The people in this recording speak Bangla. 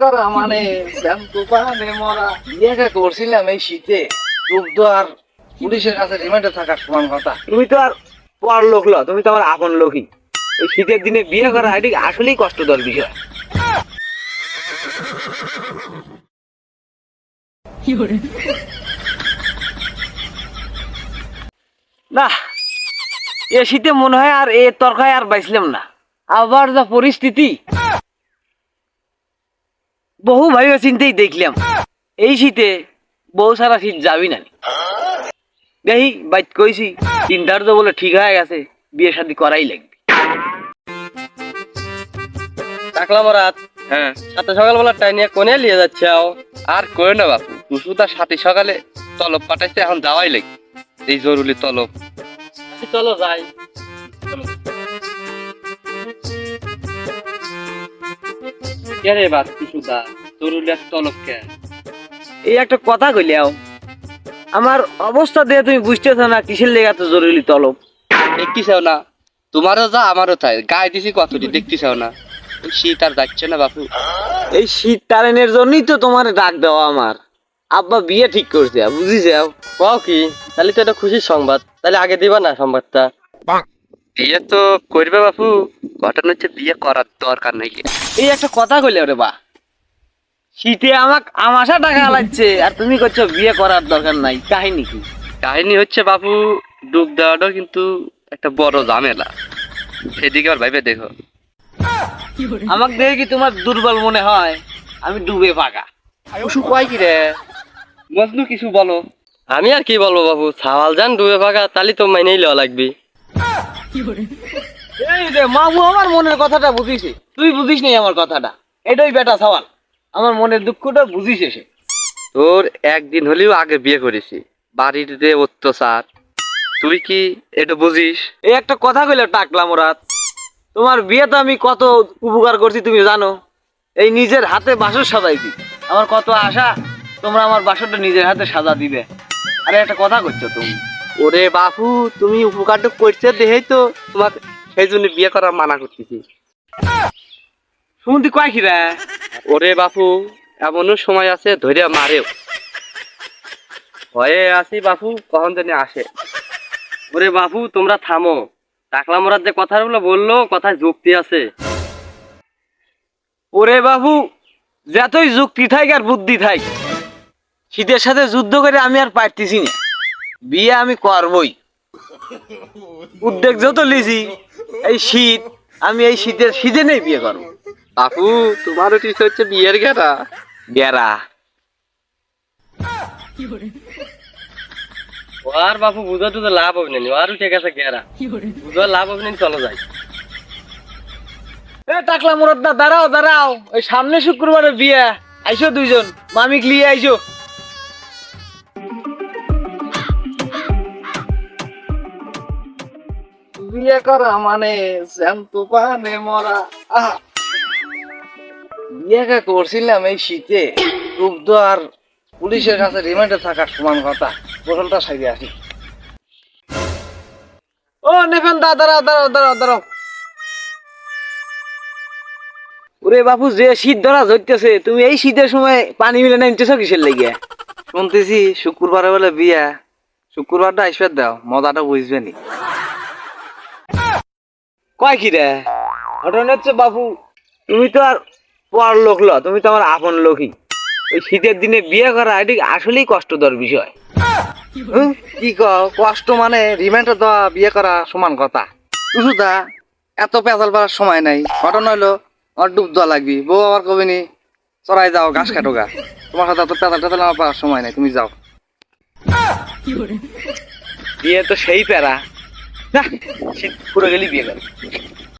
করা মানে? মরা। বিয়েটা করছিলাম এই শীতে। দুগ্ধ আর পুলিশের কাছে রিমান্ডে থাকার সমান কথা। তুমি তো আর পর লোক ল তুমি তো আমার আপন লোকই। এই শীতের দিনে বিয়ে করা এটি আসলেই কষ্টকর বিষয়। না এ শীতে মনে হয় আর এ তরকায় আর বাইছিলাম না। আবার যা পরিস্থিতি। বহু ভাইবে চিন্তেই দেখলাম। এই শীতে বহু সারা শীত যাবি না দেখি বাইত কইছি চিন্তার তো বলে ঠিক হয়ে গেছে বিয়ে শাদি করাই লাগবে। টাকলা মরাত হ্যাঁ। সাথে সকালবেলা টাই নিয়ে কোনে নিয়ে যাচ্ছে আর কই না বাপু টুসু তার সাথে সকালে তলব পাঠাইছে এখন যাওয়াই লাগবে। এই জরুরি তলব। চলো যাই। কে রে বাত জরুরি এক তলব কে এই একটা কথা কইলাও আমার অবস্থা দিয়ে তুমি বুঝতেছ না কিসের লেগে এত জরুরি তলব? দেখতেছাও না তোমারও যা আমারও তাই। গায়ে দিছি কতটি দেখতেছাও না। এই শীত আর যাচ্ছে না বাপু। এই শীত টারেনের জন্যই তো তোমার ডাক দেওয়া আমার। আব্বা বিয়ে ঠিক করছে বুঝিস কও কি তাহলে তো এটা খুশির সংবাদ। তাহলে আগে দিবা না সংবাদটা। বিয়ে তো করবে বাপু। ঘটনা হচ্ছে বিয়ে করার দরকার নেই। এই একটা কথা কইলে রে বা শীতে আমাক আমাশা টাকা লাগছে। আর তুমি করছ বিয়ে করার দরকার নাই। কাহিনী কি? কাহিনী হচ্ছে বাপু ডুব দেওয়াটাও কিন্তু একটা বড় ঝামেলা। সেদিকে আর ভাইবে দেখো। আমাকে দেখে কি তোমার দুর্বল মনে হয়? আমি ডুবে পাকা। টুসু কয় কি রে? মজনু কিছু বলো। আমি আর কি বলব বাবু ছাওয়াল যান ডুবে ভাগা তাহলে তো মাইনেই লওয়া লাগবে। এই রে মামু আমার মনের কথাটা বুঝিছে। তুই বুঝিস নাই আমার কথাটা। এটাই বেটা সওয়াল আমার মনের দুঃখটা বুঝিস এসে তোর একদিন হলেও আগে বিয়ে করেছি। বাড়ির যে অত্যাচার তুই কি এটা বুঝিস? এই একটা কথা কইলে টাকলাম রাত তোমার বিয়ে তো আমি কত উপকার করছি তুমি জানো। এই নিজের হাতে বাসর সাজাইছি। আমার কত আশা তোমরা আমার বাসরটা নিজের হাতে সাজা দিবে। আরে একটা কথা করছ তুমি। ওরে বাপু তুমি উপকারটা করছে দেখেই তো তোমাকে সেই জন্য বিয়ে করা মানা করতেছি। শুনতি কয় কি রে ওরে বাপু, এমনও সময় আছে ধরে মারেও। ভয়ে আছি বাপু, কখন জানি আসে। ওরে বাপু, তোমরা থামো। টাকলা মরার যে কথাগুলো বলল, কথায় যুক্তি আছে। ওরে বাবু যতই যুক্তি থাক আর বুদ্ধি থাক শীতের সাথে যুদ্ধ করে আমি আর পারতেছি না। বিয়ে আমি করবই। উদ্যোগ যত লিছি, এই শীত, আমি এই শীতের সিজনেই বিয়ে করব। বাপু তোমারও ঠিক হচ্ছে বিয়ের গেরা। গেরা। ও আর বাপু বুঝা টুঝা লাভ হবে না আরও ঠিক আছে গেরা। বুঝা লাভ হবে না চলো যাই। এ টাকলা মুরদ্দা দাঁড়াও দাঁড়াও। ওই সামনে শুক্রবারে বিয়ে। আইসো দুইজন। মামিক লিয়ে আইসো? বিয়ে করা মানে শ্যাম্পু পানে মরা। আহ! বিয়েটা করছিলাম এই শীতে দুগ্ধ আর পুলিশের কাছে রিমান্ডে থাকার সমান কথা। গোসলটা সাইডে আসি। ও, নেফেন দা দাঁড়াও দাঁড়াও দাঁড়াও দাঁড়াও ওরে বাপু, যে শীত ধরা ধরতেছে, তুমি এই শীতের সময় পানি মিলে নামতেছো কিসের লেগে? শুনতেছি শুক্রবারে বলে বিয়া, শুক্রবারটা আসবে দাও, মজাটা বুঝবে নি। কয় কি রে? ঘটনা হচ্ছে বাপু, তুমি তো আর পর লোক ল, তুমি তো আমার আপন লোকই। ওই শীতের দিনে বিয়ে করা, এটি আসলেই কষ্টকর বিষয়? কি কষ্ট মানে রিমান্ডে দেওয়া, বিয়ে করা সমান কথা। শুধু দা এত পেঁচাল পাড়ার সময় নাই। ঘটনা হলো আমার ডুব দেওয়া লাগবি। বউ আবার কবে নি? চড়াই যাও, ঘাস কাটো গা। তোমার সাথে এত পেঁচাল টেঁচাল আমার পাড়ার সময় নাই, তুমি যাও। বিয়ে তো সেই প্যারা না শীত পুরো গেলি বিয়ে করে।